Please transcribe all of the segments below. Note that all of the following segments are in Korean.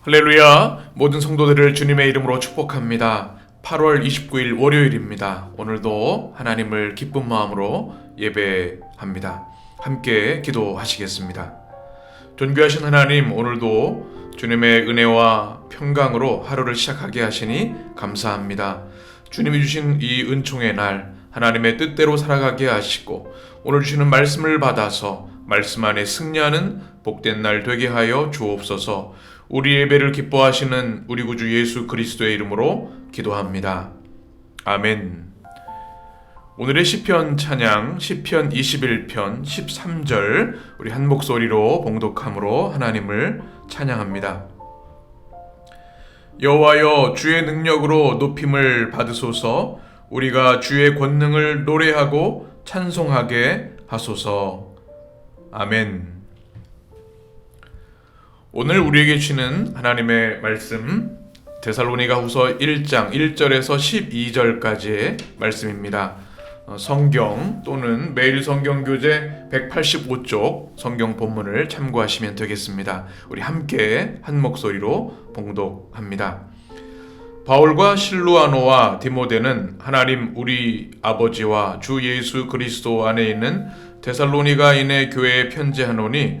할렐루야! 모든 성도들을 주님의 이름으로 축복합니다. 8월 29일 월요일입니다. 오늘도 하나님을 기쁜 마음으로 예배합니다. 함께 기도하시겠습니다. 존귀하신 하나님, 오늘도 주님의 은혜와 평강으로 하루를 시작하게 하시니 감사합니다. 주님이 주신 이 은총의 날, 하나님의 뜻대로 살아가게 하시고, 오늘 주시는 말씀을 받아서 말씀 안에 승리하는 복된 날 되게 하여 주옵소서. 우리 예배를 기뻐하시는 우리 구주 예수 그리스도의 이름으로 기도합니다. 아멘. 오늘의 시편 찬양 시편 21편 13절 우리 한 목소리로 봉독함으로 하나님을 찬양합니다. 여호와여 주의 능력으로 높임을 받으소서 우리가 주의 권능을 노래하고 찬송하게 하소서. 아멘. 오늘 우리에게 주시는 하나님의 말씀 데살로니가 후서 1장 1절에서 12절까지의 말씀입니다. 어, 성경 또는 매일 성경 교재 185쪽 성경 본문을 참고하시면 되겠습니다. 우리 함께 한 목소리로 봉독합니다. 바울과 실루아노와 디모데는 하나님 우리 아버지와 주 예수 그리스도 안에 있는 데살로니가인의 교회에 편지하노니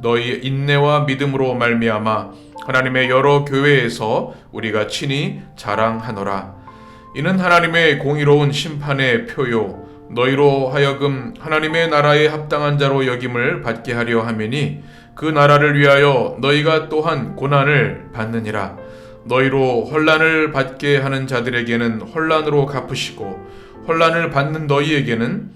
너희 인내와 믿음으로 말미암아 하나님의 여러 교회에서 우리가 친히 자랑하노라. 이는 하나님의 공의로운 심판의 표요 너희로 하여금 하나님의 나라에 합당한 자로 여김을 받게 하려 함이니 그 나라를 위하여 너희가 또한 고난을 받느니라. 너희로 혼란을 받게 하는 자들에게는 혼란으로 갚으시고 혼란을 받는 너희에게는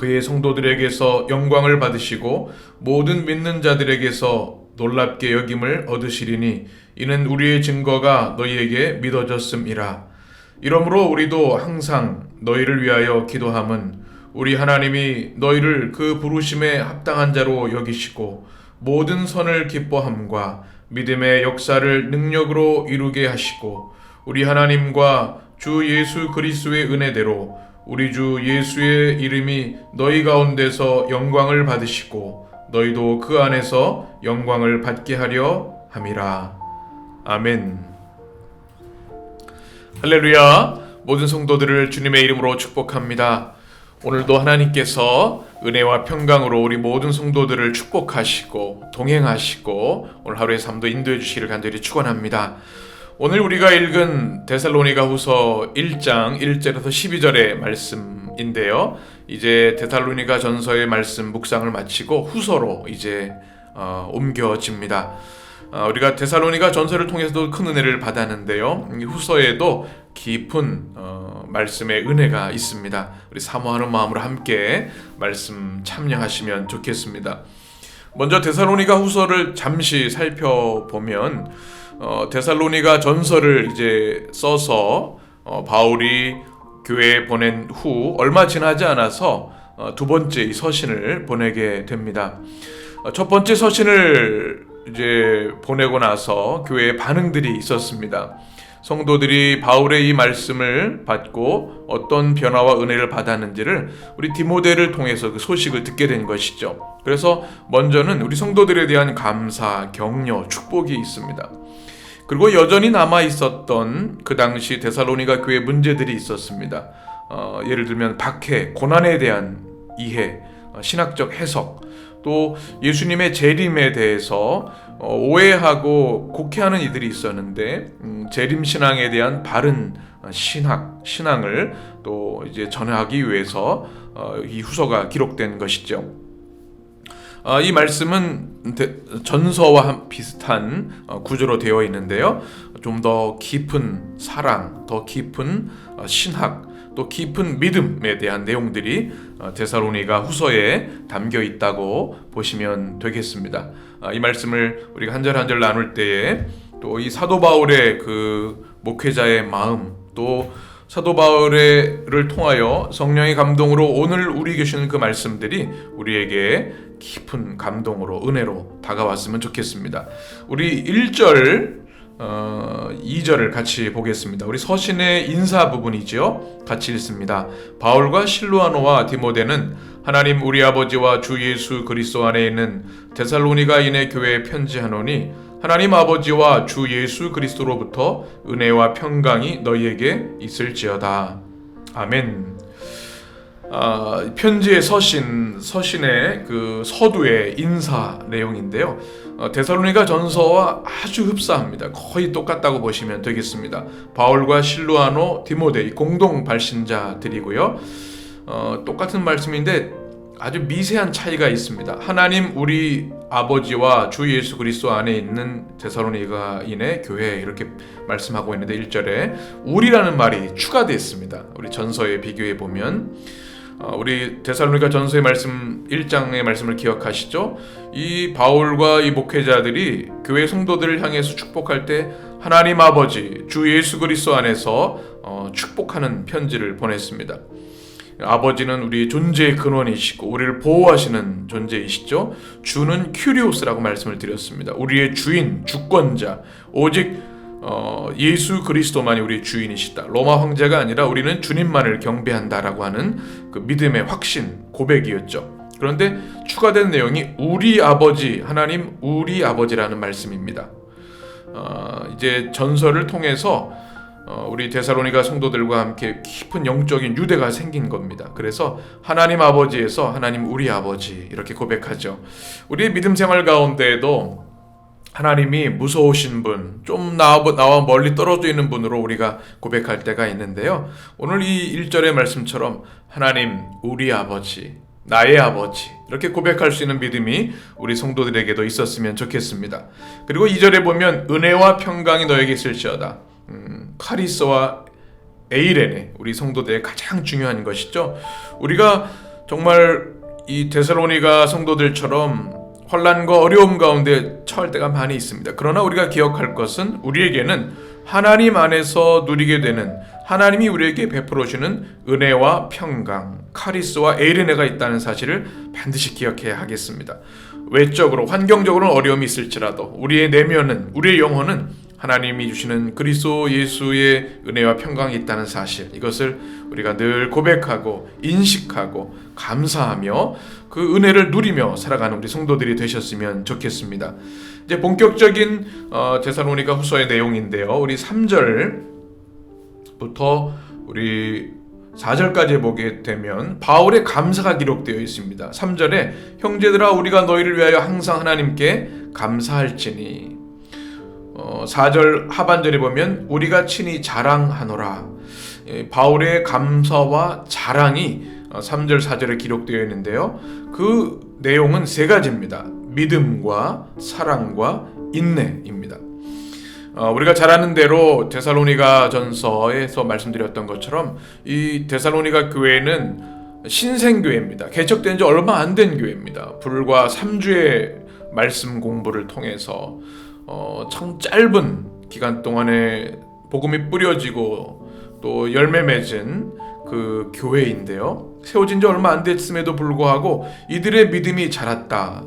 그의 성도들에게서 영광을 받으시고 모든 믿는 자들에게서 놀랍게 여김을 얻으시리니 이는 우리의 증거가 너희에게 믿어졌음이라. 이러므로 우리도 항상 너희를 위하여 기도함은 우리 하나님이 너희를 그 부르심에 합당한 자로 여기시고 모든 선을 기뻐함과 믿음의 역사를 능력으로 이루게 하시고 우리 하나님과 주 예수 그리스도의 은혜대로 우리 주 예수의 이름이 너희 가운데서 영광을 받으시고 너희도 그 안에서 영광을 받게 하려 함이라. 아멘. 할렐루야. 모든 성도들을 주님의 이름으로 축복합니다. 오늘도 하나님께서 은혜와 평강으로 우리 모든 성도들을 축복하시고 동행하시고 오늘 하루의 삶도 인도해 주시기를 간절히 축원합니다. 오늘 우리가 읽은 데살로니가 후서 1장 1절에서 12절의 말씀인데요. 이제 데살로니가 전서의 말씀 묵상을 마치고 후서로 이제 어, 옮겨집니다. 어, 우리가 데살로니가 전서를 통해서도 큰 은혜를 받았는데요. 후서에도 깊은 어, 말씀의 은혜가 있습니다. 우리 사모하는 마음으로 함께 말씀 참여하시면 좋겠습니다. 먼저 데살로니가 후서를 잠시 살펴보면 어, 데살로니가 전서를 이제 써서 어, 바울이 교회에 보낸 후 얼마 지나지 않아서 어, 두 번째 이 서신을 보내게 됩니다. 어, 첫 번째 서신을 이제 보내고 나서 교회에 반응들이 있었습니다. 성도들이 바울의 이 말씀을 받고 어떤 변화와 은혜를 받았는지를 우리 디모데를 통해서 그 소식을 듣게 된 것이죠. 그래서 먼저는 우리 성도들에 대한 감사, 격려, 축복이 있습니다. 그리고 여전히 남아 있었던 그 당시 데살로니가 교회 문제들이 있었습니다. 어, 예를 들면 박해, 고난에 대한 이해, 어, 신학적 해석, 또 예수님의 재림에 대해서 어, 오해하고 곡해하는 이들이 있었는데 음, 재림 신앙에 대한 바른 어, 신학, 신앙을 또 이제 전하기 위해서 어, 이 후서가 기록된 것이죠. 어, 이 말씀은 대- 전서와 한- 비슷한 어, 구조로 되어 있는데요. 좀 더 깊은 사랑, 더 깊은 어, 신학, 또 깊은 믿음에 대한 내용들이 어, 데살로니가 후서에 담겨 있다고 보시면 되겠습니다. 아, 이 말씀을 우리가 한 절 한 절 나눌 때에 또 이 사도 바울의 그 목회자의 마음 또 사도 바울을 통하여 성령의 감동으로 오늘 우리 계시는 그 말씀들이 우리에게 깊은 감동으로 은혜로 다가왔으면 좋겠습니다. 우리 1절 어, 2절을 같이 보겠습니다. 우리 서신의 인사 부분이지요. 같이 읽습니다. 바울과 실루아노와 디모데는 하나님 우리 아버지와 주 예수 그리스도 안에 있는 데살로니가인의 교회에 편지하노니 하나님 아버지와 주 예수 그리스도로부터 은혜와 평강이 너희에게 있을지어다. 아멘. 아, 편지의 서신, 서신의 그 서두의 인사 내용인데요. 어, 데살로니가 전서와 아주 흡사합니다. 거의 똑같다고 보시면 되겠습니다. 바울과 실루아노, 디모데 이 공동 발신자들이고요. 어, 똑같은 말씀인데 아주 미세한 차이가 있습니다. 하나님 우리 아버지와 주 예수 그리스도 안에 있는 데살로니가인의 교회 이렇게 말씀하고 있는데 1절에 우리라는 말이 추가됐습니다. 우리 전서에 비교해 보면 어, 우리 데살로니가 전서의 말씀 1장의 말씀을 기억하시죠? 이 바울과 이 목회자들이 교회 성도들을 향해서 축복할 때 하나님 아버지 주 예수 그리스도 안에서 어, 축복하는 편지를 보냈습니다. 아버지는 우리 존재의 근원이시고 우리를 보호하시는 존재이시죠. 주는 큐리오스라고 말씀을 드렸습니다. 우리의 주인, 주권자, 오직 어, 예수 그리스도만이 우리의 주인이시다. 로마 황제가 아니라 우리는 주님만을 경배한다라고 하는 그 믿음의 확신, 고백이었죠. 그런데 추가된 내용이 우리 아버지 하나님 우리 아버지라는 말씀입니다. 어, 이제 전설을 통해서 어, 우리 데살로니가 성도들과 함께 깊은 영적인 유대가 생긴 겁니다. 그래서 하나님 아버지에서 하나님 우리 아버지 이렇게 고백하죠. 우리의 믿음 생활 가운데에도 하나님이 무서우신 분, 좀 나와, 나와 멀리 떨어져 있는 분으로 우리가 고백할 때가 있는데요. 오늘 이 1절의 말씀처럼 하나님, 우리 아버지, 나의 아버지, 이렇게 고백할 수 있는 믿음이 우리 성도들에게도 있었으면 좋겠습니다. 그리고 2절에 보면 은혜와 평강이 너에게 있을지어다. 음, 카리스와 에이레네 우리 성도들의 가장 중요한 것이죠. 우리가 정말 이 데살로니가 성도들처럼 환란과 어려움 가운데 처할 때가 많이 있습니다. 그러나 우리가 기억할 것은 우리에게는 하나님 안에서 누리게 되는 하나님이 우리에게 베풀어 주는 은혜와 평강, 카리스와 에이레네가 있다는 사실을 반드시 기억해야 하겠습니다. 외적으로 환경적으로는 어려움이 있을지라도 우리의 내면은 우리의 영혼은 하나님이 주시는 그리스도 예수의 은혜와 평강이 있다는 사실 이것을 우리가 늘 고백하고 인식하고 감사하며 그 은혜를 누리며 살아가는 우리 성도들이 되셨으면 좋겠습니다. 이제 본격적인 어, 데살로니가 후서의 내용인데요. 우리 3절부터 우리 4절까지 보게 되면 바울의 감사가 기록되어 있습니다. 3절에 형제들아 우리가 너희를 위하여 항상 하나님께 감사할지니 어, 4절 하반절에 보면 우리가 친히 자랑하노라. 예, 바울의 감사와 자랑이 어, 3절 4절에 기록되어 있는데요. 그 내용은 세 가지입니다. 믿음과 사랑과 인내입니다. 어, 우리가 잘 아는 대로 데살로니가 전서에서 말씀드렸던 것처럼 이 데살로니가 교회는 신생교회입니다. 개척된 지 얼마 안 된 교회입니다. 불과 3주의 말씀 공부를 통해서 어, 참 짧은 기간 동안에 복음이 뿌려지고 또 열매 맺은 그 교회인데요. 세워진 지 얼마 안 됐음에도 불구하고 이들의 믿음이 자랐다.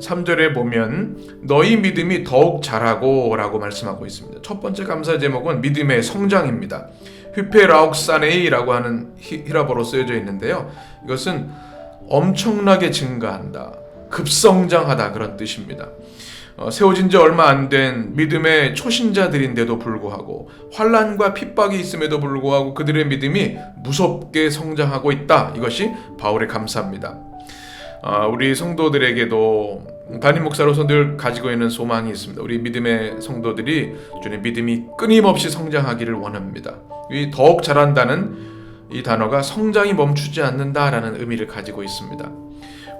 3절에 보면 너희 믿음이 더욱 자라고 라고 말씀하고 있습니다. 첫 번째 감사 제목은 믿음의 성장입니다. 휘페라옥사네이라고 하는 히- 히라보로 쓰여져 있는데요. 이것은 엄청나게 증가한다. 급성장하다 그런 뜻입니다. 어, 세워진 지 얼마 안 된 믿음의 초신자들인데도 불구하고 환란과 핍박이 있음에도 불구하고 그들의 믿음이 무섭게 성장하고 있다. 이것이 바울의 감사입니다. 아, 우리 성도들에게도 담임 목사로서 늘 가지고 있는 소망이 있습니다. 우리 믿음의 성도들이 주님 믿음이 끊임없이 성장하기를 원합니다. 이 더욱 잘한다는 이 단어가 성장이 멈추지 않는다라는 의미를 가지고 있습니다.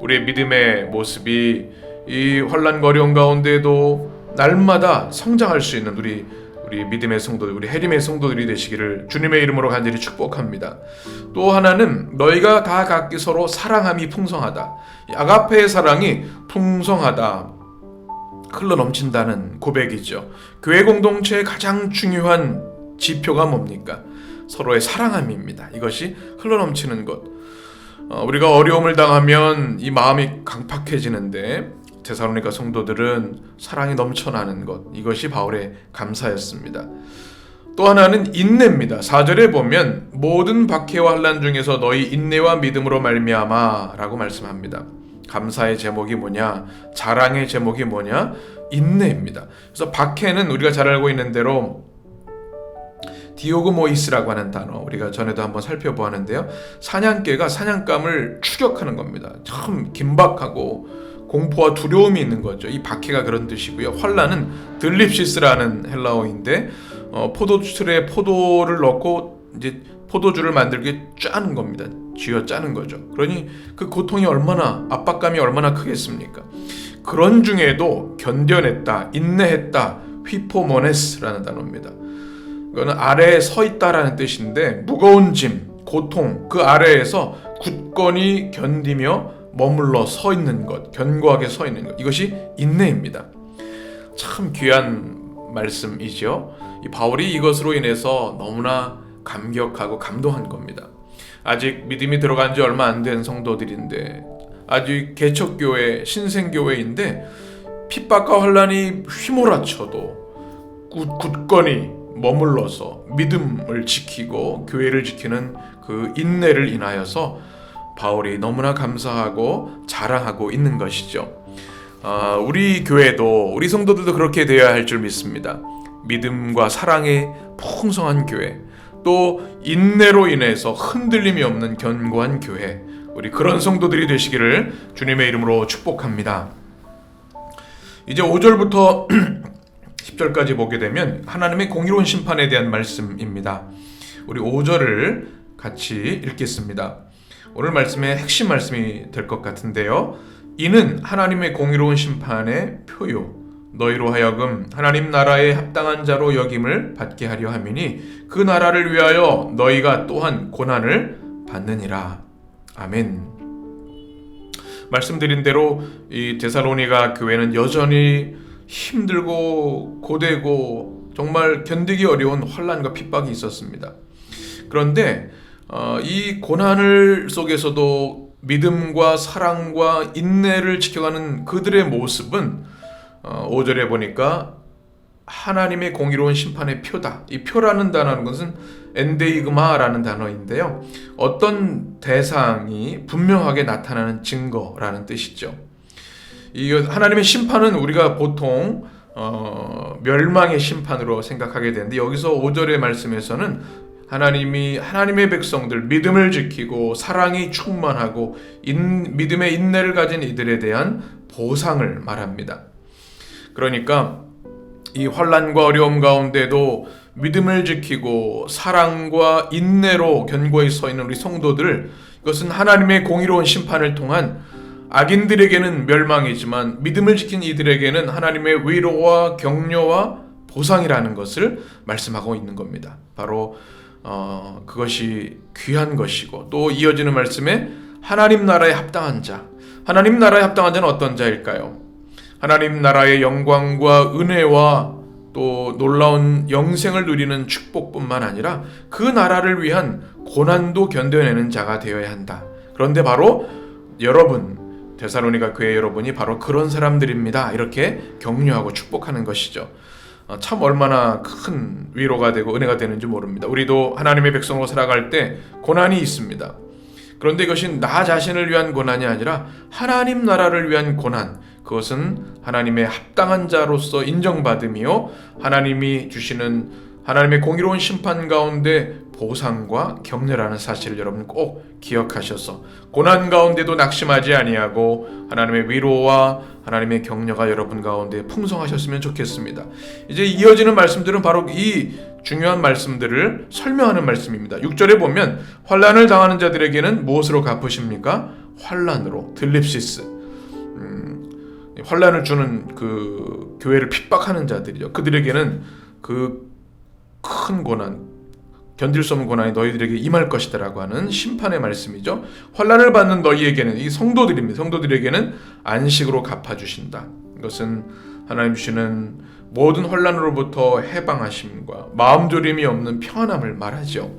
우리의 믿음의 모습이 이 환란 어려운 가운데도 날마다 성장할 수 있는 우리 우리 믿음의 성도들, 우리 해림의 성도들이 되시기를 주님의 이름으로 간절히 축복합니다. 또 하나는 너희가 다 각기 서로 사랑함이 풍성하다. 이 아가페의 사랑이 풍성하다. 흘러 넘친다는 고백이죠. 교회 공동체의 가장 중요한 지표가 뭡니까? 서로의 사랑함입니다. 이것이 흘러 넘치는 것. 어, 우리가 어려움을 당하면 이 마음이 강팍해지는데 데살로니가 성도들은 사랑이 넘쳐나는 것 이것이 바울의 감사였습니다. 또 하나는 인내입니다. 4절에 보면 모든 박해와 환난 중에서 너희 인내와 믿음으로 말미암아라고 말씀합니다. 감사의 제목이 뭐냐? 자랑의 제목이 뭐냐? 인내입니다. 그래서 박해는 우리가 잘 알고 있는 대로 디오그모이스라고 하는 단어 우리가 전에도 한번 살펴보았는데요. 사냥개가 사냥감을 추격하는 겁니다. 참 긴박하고 공포와 두려움이 있는 거죠. 이 박해가 그런 뜻이고요. 환란은 들립시스라는 헬라어인데 어, 포도틀에 포도를 넣고 이제 포도주를 만들게 짜는 겁니다. 쥐어 짜는 거죠. 그러니 그 고통이 얼마나 압박감이 얼마나 크겠습니까? 그런 중에도 견뎌냈다, 인내했다, 휘포모네스라는 단어입니다. 이거는 아래에 서 있다라는 뜻인데 무거운 짐, 고통 그 아래에서 굳건히 견디며 머물러 서 있는 것, 견고하게 서 있는 것 이것이 인내입니다. 참 귀한 말씀이죠. 이 바울이 이것으로 인해서 너무나 감격하고 감동한 겁니다. 아직 믿음이 들어간 지 얼마 안 된 성도들인데 아직 개척교회 신생교회인데 핍박과 환란이 휘몰아쳐도 굳, 굳건히 머물러서 믿음을 지키고 교회를 지키는 그 인내를 인하여서 바울이 너무나 감사하고 자랑하고 있는 것이죠. 아, 우리 교회도 우리 성도들도 그렇게 되어야 할 줄 믿습니다. 믿음과 사랑의 풍성한 교회, 또 인내로 인해서 흔들림이 없는 견고한 교회, 우리 그런 성도들이 되시기를 주님의 이름으로 축복합니다. 이제 5절부터 10절까지 보게 되면 하나님의 공의로운 심판에 대한 말씀입니다. 우리 5절을 같이 읽겠습니다. 오늘 말씀의 핵심 말씀이 될 것 같은데요. 이는 하나님의 공의로운 심판의 표요. 너희로 하여금 하나님 나라에 합당한 자로 여김을 받게 하려 함이니 그 나라를 위하여 너희가 또한 고난을 받느니라. 아멘. 말씀드린 대로 이 데살로니가 교회는 여전히 힘들고 고되고 정말 견디기 어려운 환란과 핍박이 있었습니다. 그런데 어, 이 고난을 속에서도 믿음과 사랑과 인내를 지켜가는 그들의 모습은 어, 5절에 보니까 하나님의 공의로운 심판의 표다. 이 표라는 단어는 것은 엔데이그마라는 단어인데요. 어떤 대상이 분명하게 나타나는 증거라는 뜻이죠. 이 하나님의 심판은 우리가 보통 어, 멸망의 심판으로 생각하게 되는데 여기서 5절의 말씀에서는 하나님이 하나님의 백성들 믿음을 지키고 사랑이 충만하고 인, 믿음의 인내를 가진 이들에 대한 보상을 말합니다. 그러니까 이 환란과 어려움 가운데도 믿음을 지키고 사랑과 인내로 견고히 서 있는 우리 성도들 이것은 하나님의 공의로운 심판을 통한 악인들에게는 멸망이지만 믿음을 지킨 이들에게는 하나님의 위로와 격려와 보상이라는 것을 말씀하고 있는 겁니다. 바로 어, 그것이 귀한 것이고 또 이어지는 말씀에 하나님 나라에 합당한 자. 하나님 나라에 합당한 자는 어떤 자일까요? 하나님 나라의 영광과 은혜와 또 놀라운 영생을 누리는 축복뿐만 아니라 그 나라를 위한 고난도 견뎌내는 자가 되어야 한다. 그런데 바로 여러분 데살로니가 교회 여러분이 바로 그런 사람들입니다. 이렇게 격려하고 축복하는 것이죠. 어, 참 얼마나 큰 위로가 되고 은혜가 되는지 모릅니다. 우리도 하나님의 백성으로 살아갈 때 고난이 있습니다. 그런데 이것이 나 자신을 위한 고난이 아니라 하나님 나라를 위한 고난. 그것은 하나님의 합당한 자로서 인정받으며 하나님이 주시는 하나님의 공의로운 심판 가운데 보상과 격려라는 사실을 여러분 꼭 기억하셔서 고난 가운데도 낙심하지 아니하고 하나님의 위로와 하나님의 격려가 여러분 가운데 풍성하셨으면 좋겠습니다. 이제 이어지는 말씀들은 바로 이 중요한 말씀들을 설명하는 말씀입니다. 6절에 보면 환란을 당하는 자들에게는 무엇으로 갚으십니까? 환란으로 들립시스. 음, 환란을 주는 그 교회를 핍박하는 자들이죠. 그들에게는 그 큰 고난, 견딜 수 없는 고난이 너희들에게 임할 것이다라고 하는 심판의 말씀이죠. 환란을 받는 너희에게는 이 성도들입니다. 성도들에게는 안식으로 갚아 주신다. 이것은 하나님 주시는 모든 환란으로부터 해방하심과 마음 졸임이 없는 평안함을 말하죠.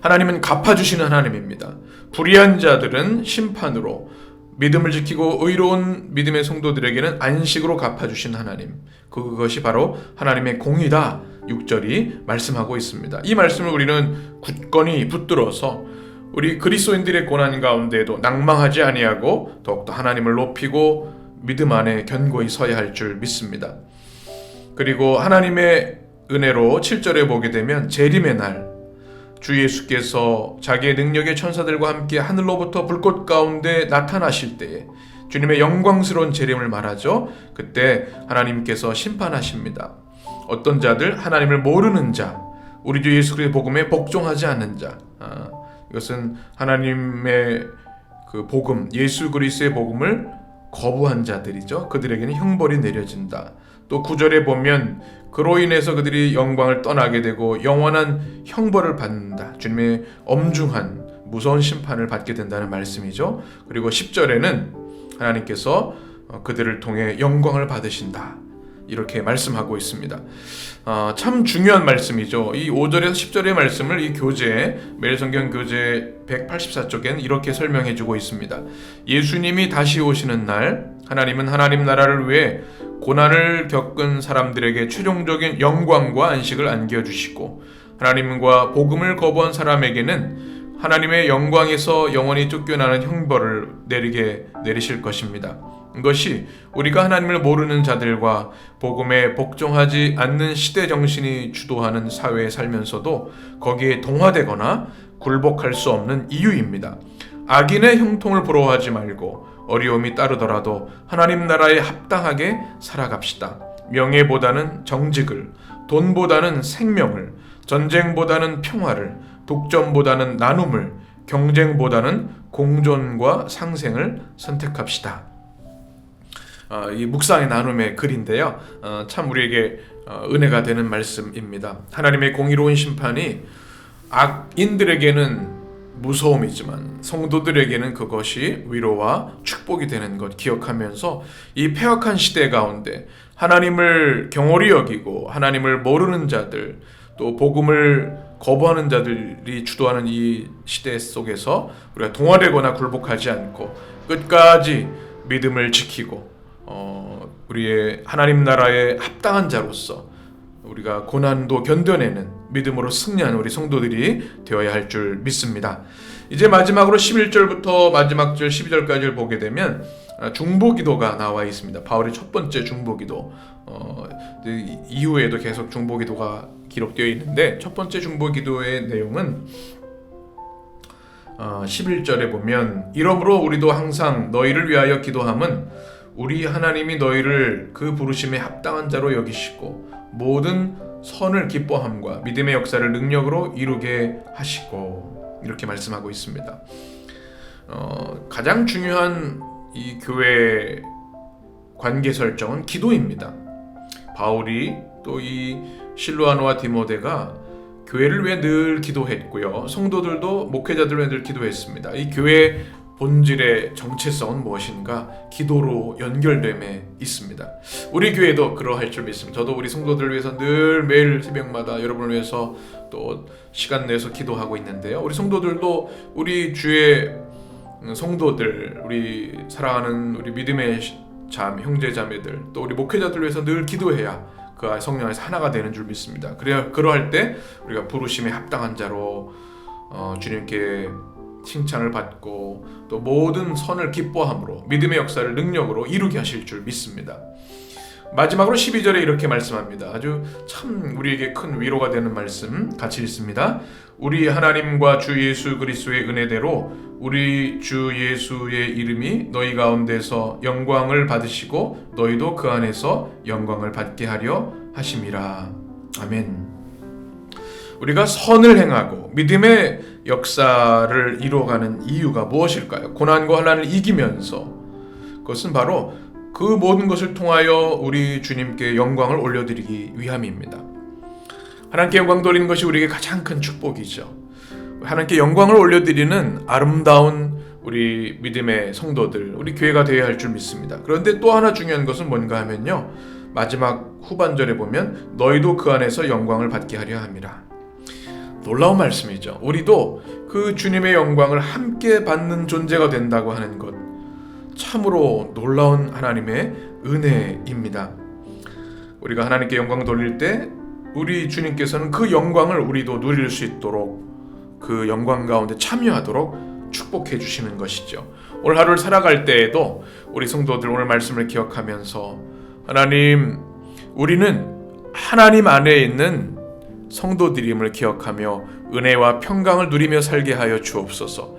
하나님은 갚아 주시는 하나님입니다. 불의한 자들은 심판으로 믿음을 지키고 의로운 믿음의 성도들에게는 안식으로 갚아 주신 하나님. 그것이 바로 하나님의 공의다. 6절이 말씀하고 있습니다. 이 말씀을 우리는 굳건히 붙들어서 우리 그리스도인들의 고난 가운데에도 낭망하지 아니하고 더욱더 하나님을 높이고 믿음 안에 견고히 서야 할 줄 믿습니다. 그리고 하나님의 은혜로 7절에 보게 되면 재림의 날, 주 예수께서 자기의 능력의 천사들과 함께 하늘로부터 불꽃 가운데 나타나실 때에 주님의 영광스러운 재림을 말하죠. 그때 하나님께서 심판하십니다. 어떤 자들 하나님을 모르는 자, 우리 주 예수 그리스도의 복음에 복종하지 않는 자. 아, 이것은 하나님의 그 복음, 예수 그리스도의 복음을 거부한 자들이죠. 그들에게는 형벌이 내려진다. 또 구절에 보면 그로 인해서 그들이 영광을 떠나게 되고 영원한 형벌을 받는다. 주님의 엄중한 무서운 심판을 받게 된다는 말씀이죠. 그리고 10절에는 하나님께서 그들을 통해 영광을 받으신다. 이렇게 말씀하고 있습니다. 어, 참 중요한 말씀이죠. 이 5절에서 10절의 말씀을 이 교재 매일성경 교재 184쪽엔 이렇게 설명해 주고 있습니다. 예수님이 다시 오시는 날 하나님은 하나님 나라를 위해 고난을 겪은 사람들에게 최종적인 영광과 안식을 안겨 주시고 하나님과 복음을 거부한 사람에게는 하나님의 영광에서 영원히 쫓겨나는 형벌을 내리게 내리실 것입니다. 이것이 우리가 하나님을 모르는 자들과 복음에 복종하지 않는 시대 정신이 주도하는 사회에 살면서도 거기에 동화되거나 굴복할 수 없는 이유입니다. 악인의 형통을 부러워하지 말고 어려움이 따르더라도 하나님 나라에 합당하게 살아갑시다. 명예보다는 정직을, 돈보다는 생명을, 전쟁보다는 평화를, 독점보다는 나눔을, 경쟁보다는 공존과 상생을 선택합시다. 어, 이 묵상의 나눔의 글인데요. 어, 참 우리에게 어, 은혜가 되는 말씀입니다. 하나님의 공의로운 심판이 악인들에게는 무서움이지만 성도들에게는 그것이 위로와 축복이 되는 것 기억하면서 이 폐역한 시대 가운데 하나님을 경홀히 여기고 하나님을 모르는 자들 또 복음을 거부하는 자들이 주도하는 이 시대 속에서 우리가 동화되거나 굴복하지 않고 끝까지 믿음을 지키고 어, 우리의 하나님 나라에 합당한 자로서 우리가 고난도 견뎌내는 믿음으로 승리하는 우리 성도들이 되어야 할 줄 믿습니다. 이제 마지막으로 11절부터 마지막 절 12절까지를 보게 되면 아, 중보기도가 나와 있습니다. 바울의 첫 번째 중보기도 어, 이후에도 계속 중보기도가 기록되어 있는데 첫 번째 중보기도의 내용은 어, 11절에 보면 이러므로 우리도 항상 너희를 위하여 기도함은 우리 하나님이 너희를 그 부르심에 합당한 자로 여기시고 모든 선을 기뻐함과 믿음의 역사를 능력으로 이루게 하시고 이렇게 말씀하고 있습니다. 어, 가장 중요한 이 교회 관계 설정은 기도입니다. 바울이 또 이 실로아노와 디모데가 교회를 위해 늘 기도했고요. 성도들도 목회자들을 위해 늘 기도했습니다. 이 교회 본질의 정체성은 무엇인가? 기도로 연결됨에 있습니다. 우리 교회도 그러할 줄 믿습니다. 저도 우리 성도들을 위해서 늘 매일 새벽마다 여러분을 위해서 또 시간 내서 기도하고 있는데요. 우리 성도들도 우리 주의 성도들, 우리 사랑하는 우리 믿음의 자 형제 자매들, 또 우리 목회자들 위해서 늘 기도해야 그 성령 안에서 하나가 되는 줄 믿습니다. 그래야 그러할 때 우리가 부르심에 합당한 자로 어, 주님께 칭찬을 받고 또 모든 선을 기뻐함으로 믿음의 역사를 능력으로 이루게 하실 줄 믿습니다. 마지막으로 12절에 이렇게 말씀합니다. 아주 참 우리에게 큰 위로가 되는 말씀 같이 읽습니다. 우리 하나님과 주 예수 그리스도의 은혜대로 우리 주 예수의 이름이 너희 가운데서 영광을 받으시고 너희도 그 안에서 영광을 받게 하려 하심이라. 아멘. 우리가 선을 행하고 믿음의 역사를 이루어가는 이유가 무엇일까요? 고난과 환난을 이기면서 그것은 바로 그 모든 것을 통하여 우리 주님께 영광을 올려드리기 위함입니다. 하나님께 영광 돌리는 것이 우리에게 가장 큰 축복이죠. 하나님께 영광을 올려드리는 아름다운 우리 믿음의 성도들, 우리 교회가 되어야 할 줄 믿습니다. 그런데 또 하나 중요한 것은 뭔가 하면요. 마지막 후반절에 보면 너희도 그 안에서 영광을 받게 하려 함이라. 놀라운 말씀이죠. 우리도 그 주님의 영광을 함께 받는 존재가 된다고 하는 것. 참으로 놀라운 하나님의 은혜입니다. 우리가 하나님께 영광 돌릴 때 우리 주님께서는 그 영광을 우리도 누릴 수 있도록 그 영광 가운데 참여하도록 축복해 주시는 것이죠. 오늘 하루를 살아갈 때에도 우리 성도들 오늘 말씀을 기억하면서 하나님 우리는 하나님 안에 있는 성도들임을 기억하며 은혜와 평강을 누리며 살게 하여 주옵소서.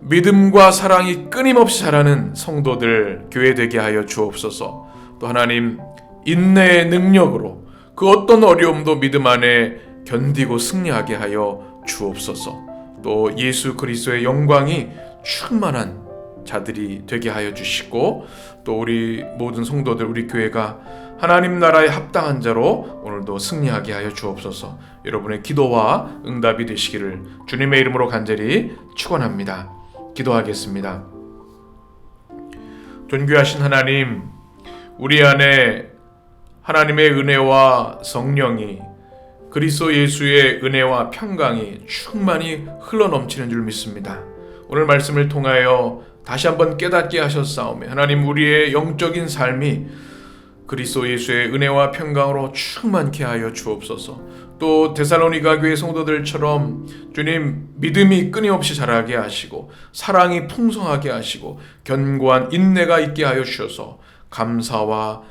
믿음과 사랑이 끊임없이 자라는 성도들 교회 되게 하여 주옵소서. 또 하나님 인내의 능력으로 그 어떤 어려움도 믿음 안에 견디고 승리하게 하여 주옵소서. 또 예수 그리스도의 영광이 충만한 자들이 되게 하여 주시고 또 우리 모든 성도들 우리 교회가 하나님 나라에 합당한 자로 오늘도 승리하게 하여 주옵소서. 여러분의 기도와 응답이 되시기를 주님의 이름으로 간절히 축원합니다. 기도하겠습니다. 존귀하신 하나님, 우리 안에 하나님의 은혜와 성령이 그리스도 예수의 은혜와 평강이 충만히 흘러넘치는 줄 믿습니다. 오늘 말씀을 통하여 다시 한번 깨닫게 하셨사오며 하나님 우리의 영적인 삶이 그리스도 예수의 은혜와 평강으로 충만케 하여 주옵소서. 또 데살로니가 교회 성도들처럼 주님 믿음이 끊임없이 자라게 하시고 사랑이 풍성하게 하시고 견고한 인내가 있게 하여 주셔서 감사와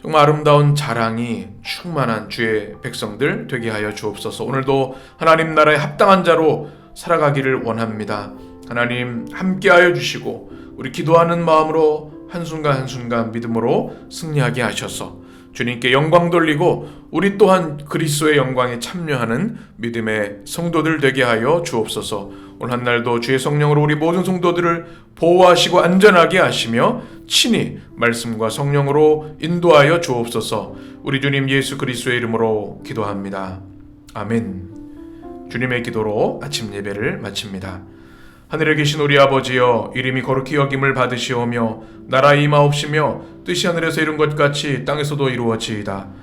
정말 아름다운 자랑이 충만한 주의 백성들 되게 하여 주옵소서. 오늘도 하나님 나라에 합당한 자로 살아가기를 원합니다. 하나님 함께 하여 주시고 우리 기도하는 마음으로 한순간 한순간 믿음으로 승리하게 하셔서 주님께 영광 돌리고 우리 또한 그리스도의 영광에 참여하는 믿음의 성도들 되게 하여 주옵소서. 오늘 한 날도 주의 성령으로 우리 모든 성도들을 보호하시고 안전하게 하시며 친히 말씀과 성령으로 인도하여 주옵소서. 우리 주님 예수 그리스도의 이름으로 기도합니다. 아멘. 주님의 기도로 아침 예배를 마칩니다. 하늘에 계신 우리 아버지여 이름이 거룩히 여김을 받으시오며 나라 임하옵시며 뜻이 하늘에서 이룬 것 같이 땅에서도 이루어지이다.